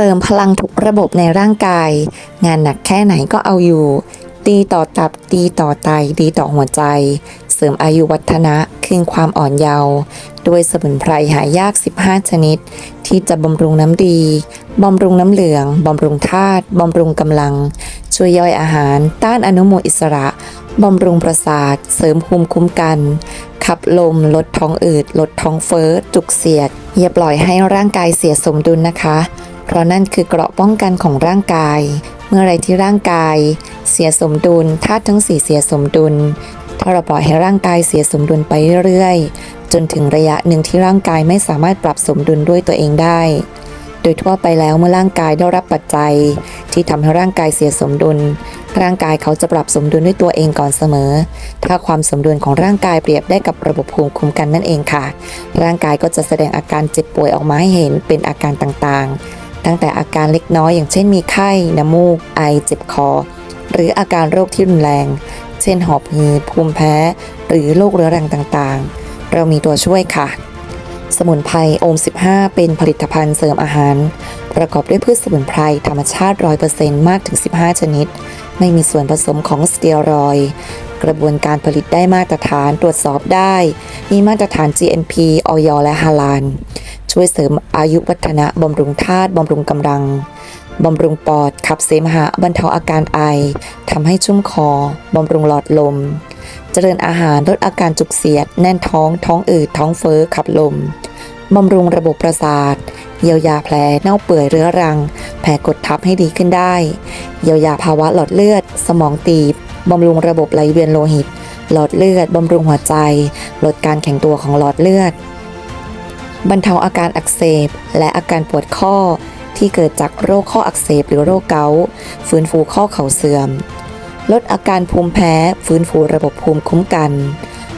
ริมพลังทุกระบบในร่างกาย งานหนักแค่ไหนก็เอาอยู่ดีต่อตับดีต่อไตดีต่อหัวใจ เสริมอายุวัฒนะคืนความอ่อนเยาว์ด้วยสมุนไพรหายาก 15 ชนิด ที่จะบำรุงน้ำดีบำรุงน้ำเหลืองบำรุงธาตุบำรุงกำลัง ช่วยย่อยอาหาร ต้านอนุมูลอิสระบำรุงประสาท เสริมภูมิคุ้มกัน ขับลม ลดท้องอืด ลดท้องเฟ้อ จุกเสียด อย่าปล่อยให้ร่างกายเสียสมดุลนะคะ เพราะนั่นคือเกราะป้องกันของร่างกาย เมื่อไรที่ร่างกาย เสียสมดุลธาตุทั้งสี่เสียสมดุล ถ้าเราปล่อยให้ร่างกายเสียสมดุลไปเรื่อยๆ จนถึงระยะหนึ่งที่ร่างกายไม่สามารถปรับสมดุลด้วยตัวเองได้ โดยทั่วไปแล้วเมื่อร่างกายได้รับปัจจัย ที่ทำให้ร่างกายเสียสมดุล ร่างกายเขาจะปรับสมดุลด้วยตัวเองก่อนเสมอ ถ้าความสมดุลของร่างกายเปรียบได้กับระบบภูมิคุ้มกันนั่นเองค่ะ ร่างกายก็จะแสดงอาการเจ็บป่วยออกมาให้เห็นเป็นอาการต่างๆ ตั้งแต่อาการเล็กน้อยอย่างเช่นมีไข้น้ำมูก ไอเจ็บคอ หรืออาการโรคที่รุนแรง เช่นหอบหืดภูมิแพ้ หรือโรคเรื้อรังต่างๆ เรามีตัวช่วยค่ะ สมุนไพรโอม 15 เป็นผลิตภัณฑ์เสริมอาหาร ประกอบด้วยพืชสมุนไพรธรรมชาติ 100%มากถึง 15 ชนิด ไม่มีส่วนผสมของสเตียรอยด์กระบวนการผลิตได้มาตรฐานตรวจสอบได้ มีมาตรฐาน GMP ออยและฮาลาล ช่วยเสริมอายุวัฒนะบำรุงธาตุบำรุงกำลังบำรุงปอดขับเสมหะบรรเทาอาการไอทำให้ชุ่มคอบำรุงหลอดลม เจริญอาหารลดอาการจุกเสียด แน่นท้อง ท้องอืดท้องเฟ้อขับลมบำรุงระบบประสาท เยียวยาแผลเน่าเปื่อยเรื้อรัง แผลกดทับให้ดีขึ้นได้ เยียวยาภาวะหลอดเลือด สมองตีบบำรุงระบบไหลเวียนโลหิต หลอดเลือดบำรุงหัวใจ ลดการแข็งตัวของหลอดเลือด บรรเทาอาการอักเสบ และอาการปวดข้อที่เกิดจากโรคข้ออักเสบหรือโรคเกาต์ฟื้นฟูข้อเข่าเสื่อม ลดอาการภูมิแพ้ฟื้นฟูระบบภูมิคุ้มกัน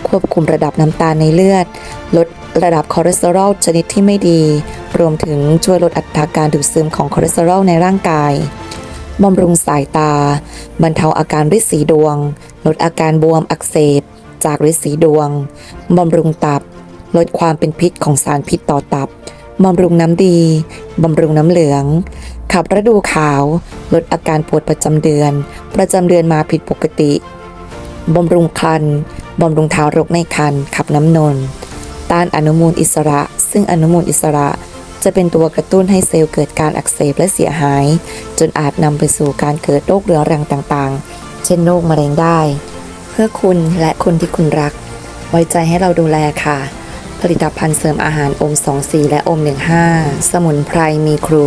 ควบคุมระดับน้ำตาลในเลือด ลดระดับคอเลสเตอรอลชนิดที่ไม่ดี รวมถึงช่วยลดอัตราการดูดซึมของคอเลสเตอรอลในร่างกายบำรุงสายตา บรรเทาอาการริดสีดวง ลดอาการบวมอักเสบ จากริดสีดวง บำรุงตับ ลดความเป็นพิษของสารพิษต่อตับบำรุงน้ำดี บำรุงน้ำเหลือง ขับฤดูขาว ลดอาการปวดประจำเดือน ประจำเดือนมาผิดปกติ บำรุงครรภ์บำรุงทารกในครรภ์ขับน้ำนมต้านอนุมูลอิสระ ซึ่งอนุมูลอิสระจะเป็นตัวกระตุ้นให้เซลล์เกิดการอักเสบและเสียหาย จนอาจนำไปสู่การเกิดโรคเรื้อรังต่างๆ เช่นโรคมะเร็งได้ เพื่อคุณและคนที่คุณรัก ไว้ใจให้เราดูแลค่ะ ผลิตภัณฑ์เสริมอาหารอม 24 และอม 15 สมุนไพรมีครู